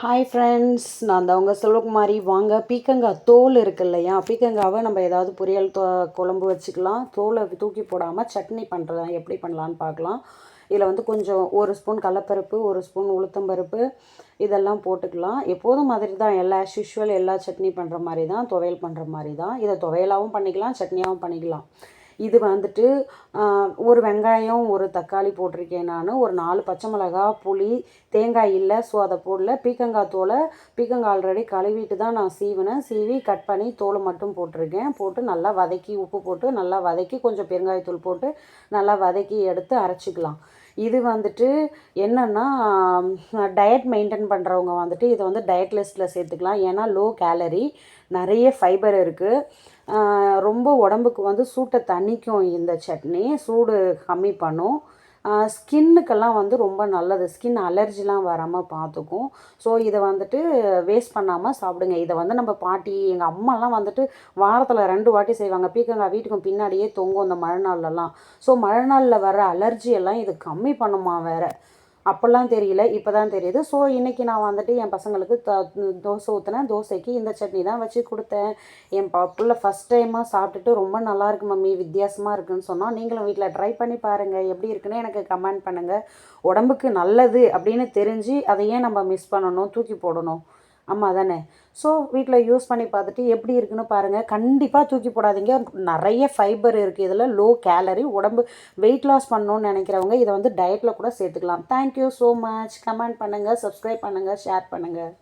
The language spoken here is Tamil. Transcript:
ஹாய் ஃப்ரெண்ட்ஸ் நான் அந்த உங்கள் செல்வகுமாரி. வாங்க பீக்கங்காய் தோல் இருக்கு இல்லையா? பீக்கங்காவை நம்ம ஏதாவது பொரியல் தோ குழம்பு வச்சுக்கலாம். தோலை தூக்கி போடாமல் சட்னி பண்ணுறேன் எப்படி பண்ணலான்னு பார்க்கலாம். இதில் வந்து கொஞ்சம் ஒரு ஸ்பூன் கடலப்பருப்பு ஒரு ஸ்பூன் உளுத்தம்பருப்பு இதெல்லாம் போட்டுக்கலாம். எப்போதும் மாதிரி தான் எல்லா யூஷுவல் எல்லா சட்னி பண்ணுற மாதிரி தான் துவையல் பண்ணுற மாதிரி தான். இதை துவையலாகவும் பண்ணிக்கலாம் சட்னியாகவும் பண்ணிக்கலாம். இது வந்துட்டு ஒரு வெங்காயம் ஒரு தக்காளி போட்டிருக்கேன் நான். ஒரு நாலு பச்சை மிளகா புளி தேங்காய் இல்லை ஸோ அதை போடல. பீக்கங்காய் தோலை பீக்கங்காய் ஆல்ரெடி கழுவிட்டு தான் நான் சீவினேன். சீவி கட் பண்ணி தோலை மட்டும் போட்டிருக்கேன். போட்டு நல்லா வதக்கி உப்பு போட்டு நல்லா வதக்கி கொஞ்சம் பெருங்காயத்தூள் போட்டு நல்லா வதக்கி எடுத்து அரைச்சிக்கலாம். இது வந்துட்டு என்னென்னா டயட் மெயின்டைன் பண்ணுறவங்க வந்துட்டு இதை வந்து டயட் லிஸ்ட்டில் சேர்த்துக்கலாம். ஏன்னா லோ கேலரி நிறைய ஃபைபர் இருக்குது ரொம்ப உடம்புக்கு வந்து சூட்டை தணிக்கும் இந்த சட்னி. சூடு கம்மி பண்ணும். ஸ்கின்னுக்கெல்லாம் வந்து ரொம்ப நல்லது. ஸ்கின் அலர்ஜிலாம் வராமல் பார்த்துக்கும் ஸோ இதை வந்துட்டு வேஸ்ட் பண்ணாமல் சாப்பிடுங்க. இதை வந்து நம்ம பாட்டி எங்கள் அம்மாலாம் வந்துட்டு வாரத்தில் ரெண்டு வாட்டி செய்வாங்க. பீக்கங்காய் வீட்டுக்கும் பின்னாடியே தொங்கும் இந்த மழை நாள்லலாம் ஸோ மழை நாளில் வர அலர்ஜி எல்லாம் இது கம்மி பண்ணுமா வேறு? அப்போல்லாம் தெரியல இப்போ தான் தெரியுது. ஸோ இன்றைக்கி நான் வந்துட்டு என் பசங்களுக்கு த தோசை ஊற்றினேன் தோசைக்கு இந்த சட்னி தான் வச்சு கொடுத்தேன். என் ப பிள்ளை ஃபஸ்ட் டைமாக சாப்பிட்டுட்டு ரொம்ப நல்லாயிருக்கு மம்மி வித்தியாசமாக இருக்குன்னு சொன்னால் நீங்களும் வீட்டில் ட்ரை பண்ணி பாருங்கள் எப்படி இருக்குன்னு எனக்கு கமெண்ட் பண்ணுங்கள் உடம்புக்கு நல்லது அப்படின்னு தெரிஞ்சு அதை ஏன் நம்ம மிஸ் பண்ணணும் தூக்கி போடணும். ஆமாம் தானே ஸோ வீட்டில் யூஸ் பண்ணி பார்த்துட்டு எப்படி இருக்குன்னு பாருங்கள் கண்டிப்பாக தூக்கி போடாதீங்க. நிறைய ஃபைபர் இருக்குது இதில் லோ கேலரி உடம்பு வெயிட் லாஸ் பண்ணணும்னு நினைக்கிறவங்க இதை வந்து டயட்டில் கூட சேர்த்துக்கலாம். Thank you so much comment பண்ணுங்கள் சப்ஸ்கிரைப் பண்ணுங்கள் ஷேர் பண்ணுங்கள்